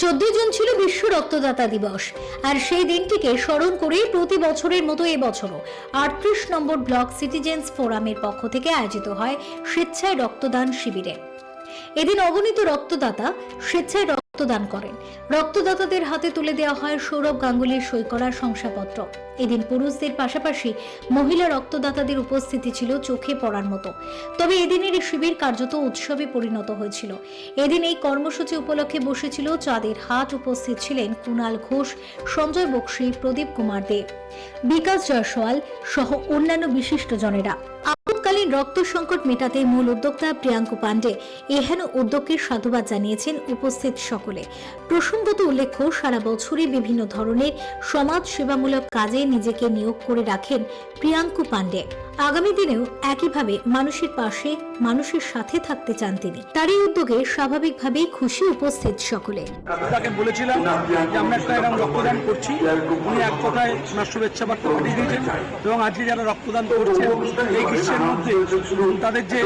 চোদ্দই জুন ছিল বিশ্ব রক্তদাতা দিবস। আর সেই দিনটিকে স্মরণ করে প্রতি বছরের মতো এবছরও আটত্রিশ নম্বর ব্লক সিটিজেন্স ফোরামের পক্ষ থেকে আয়োজিত হয় স্বেচ্ছায় রক্তদান শিবিরে। এদিন অগণিত রক্তদাতা স্বেচ্ছায় রক্তদান করেন। রক্তদাতাদের হাতে তুলে দেওয়া হয় সৌরভ গাঙ্গুলির সই করা শংসাপত্র। এদিন পুরুষদের পাশাপাশি মহিলা রক্তদাতাদের উপস্থিতি ছিল চোখে পড়ার মতো। তবে এদিনের এই শিবির কার্যত উৎসবে পরিণত হয়েছিল। এদিন এই কর্মসূচি উপলক্ষে বসেছিল চাঁদের হাট উপস্থিত ছিলেন কুণাল ঘোষ, সঞ্জয় বক্সি, প্রদীপ কুমার দেব বিকাশ জয়সওয়াল সহ অন্যান্য বিশিষ্টজনেরা আপৎকালীন রক্ত সংকট মেটাতে মূল উদ্যোক্তা প্রিয়াঙ্কু পাণ্ডে এহেন উদ্যোগকে সাধুবাদ জানিয়েছেন উপস্থিত সকলে। প্রসঙ্গত উল্লেখ্য, সারা বছরে বিভিন্ন ধরনের সমাজ সেবামূলক কাজে নিজেকে নিয়োগ করে রাখেন প্রিয়াঙ্কু পাণ্ডে। আগামী দিনেও একইভাবে মানুষের পাশে, মানুষের সাথে থাকতে চান তিনি। তারই উদ্যোগে স্বাভাবিকভাবেই খুশি উপস্থিত সকলে। তাকে বলেছিলাম যে আমরা একটা এরকম রক্তদান করছি। উনি এক কথায় শুভেচ্ছা বার্তা পাঠিয়ে দিয়েছেন এবং আজকে যারা রক্তদান এই গ্রীষ্মের মধ্যে তাদের যে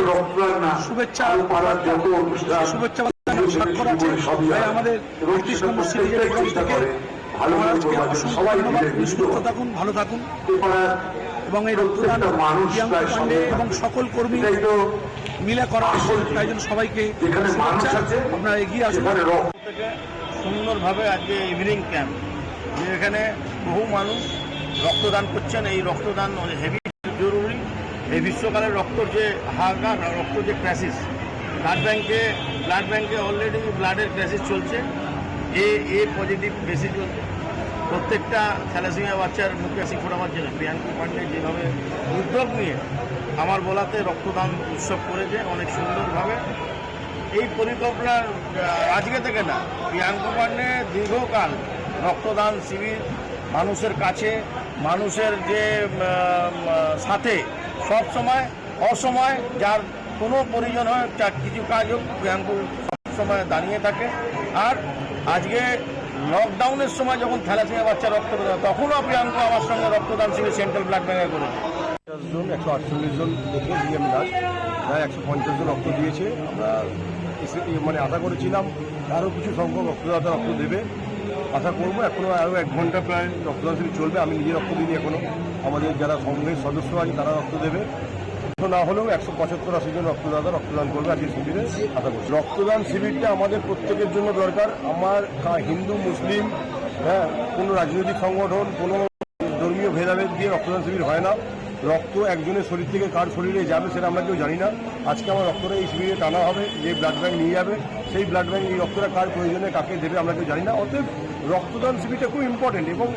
শুভেচ্ছা শুভেচ্ছা আমাদের সুস্থ থাকুন, ভালো থাকুন। এবং এই রক্তদান প্রিয়াঙ্কা এবং সকল কর্মী মিলে করা। তাই জন্য সবাইকে আপনারা এগিয়ে আসুন থেকে সুন্দরভাবে আজকে ইভিনিং ক্যাম্প যে এখানে বহু মানুষ রক্তদান করছেন। এই রক্তদান হেভি জরুরি। এই গ্রীষ্মকালের রক্তর যে হাহাকার রক্ত যে ক্রাইসিস ব্লাড ব্যাংকে ব্লাড ব্যাংকে অলরেডি ব্লাডের ক্রাইসিস চলছে। এ এ পজিটিভ বেশি চলছে। প্রত্যেকটা থ্যালাসিমিয়া বাচ্চার মুখে হাসি ফোটাবার জন্য প্রিয়াঙ্কু পান্ডে যেভাবে উদ্যোগ নিয়ে আমার বলাতে রক্তদান উৎসব করেছে, অনেক সুন্দরভাবে। এই পরিকল্পনা আজকে থেকে না, প্রিয়াঙ্কা পান্ডে দীর্ঘকাল রক্তদান শিবির, মানুষের কাছে, মানুষের যে সাথে, সব সময়, অসময়, যার কোনো প্রয়োজন হয় কিছু কাজ হোক, প্রিয়াঙ্কু সবসময় দাঁড়িয়ে থাকে। আর আজকে লকডাউনের সময় যখন থ্যালাসিমিয়া বাচ্চা রক্ত হয়, তখনও প্রিয়াঙ্কু আমার সঙ্গে রক্তদান শিবির সেন্ট্রাল ব্লাড ব্যাঙ্কে পঞ্চাশ জন একশো আটচল্লিশ জন দেখে ডিএম দাস প্রায় একশো পঞ্চাশ জন রক্ত দিয়েছে। আমরা মানে আশা করেছিলাম আরও কিছু সংখ্যক রক্তদাতা রক্ত দেবে। আশা করব এখনও আরও এক ঘণ্টা প্রায় রক্তদান শিবির চলবে। আমি নিজে রক্ত দিই এখনও আমাদের যারা সংঘের সদস্য আছে তারা রক্ত দেবে। না হলেও একশো পঁচাত্তর আশি জন রক্তদাতা রক্তদান করবে আজকে শিবিরে। আশা করছি। রক্তদান শিবিরটা আমাদের প্রত্যেকের জন্য দরকার। আমার হিন্দু, মুসলিম হ্যাঁ কোনো রাজনৈতিক সংগঠন, কোনো ধর্মীয় ভেদাভেদ দিয়ে রক্তদান শিবির হয় না। রক্ত একজনের শরীর থেকে কার শরীরে যাবে সেটা আমরা কেউ জানি না। আজকে আমার রক্তটা এই শিবিরে টানা হবে, যে ব্লাড ব্যাঙ্ক নিয়ে যাবে, সেই ব্লাড ব্যাংক এই রক্তটা কার প্রয়োজনে কাকে দেবে আমরা কেউ জানি না। অতএব রক্তদান শিবিরটা খুব ইম্পর্টেন্ট এবং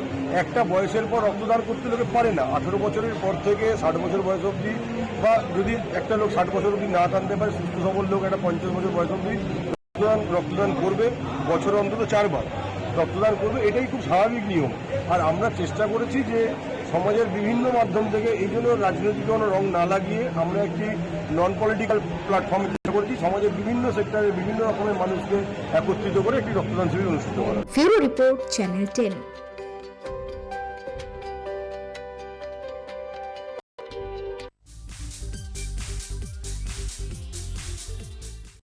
একটা বয়সের পর রক্তদান করতে লোকে পারে না। আঠেরো বছরের পর থেকে ষাট বছর বয়স অবধি বা যদি একটা লোক ষাট বছর অবধি না টানতে পারে, সুস্থ সবল লোক একটা পঞ্চাশ বছর বয়স অবধি রক্তদান রক্তদান করবে বছরে অন্তত চারবার। রক্তদান করবে, এটাই খুব স্বাভাবিক নিয়ম। আর আমরা চেষ্টা করেছি যে সমাজের বিভিন্ন মাধ্যম থেকে এই জন্য রাজনৈতিক কোনো রং না লাগিয়ে আমরা একটি নন পলিটিক্যাল প্ল্যাটফর্ম চেষ্টা করেছি। সমাজের বিভিন্ন সেক্টরের বিভিন্ন রকমের মানুষকে একত্রিত করে একটি রক্তদান শিবির অনুষ্ঠিত করা। Report, channel ten.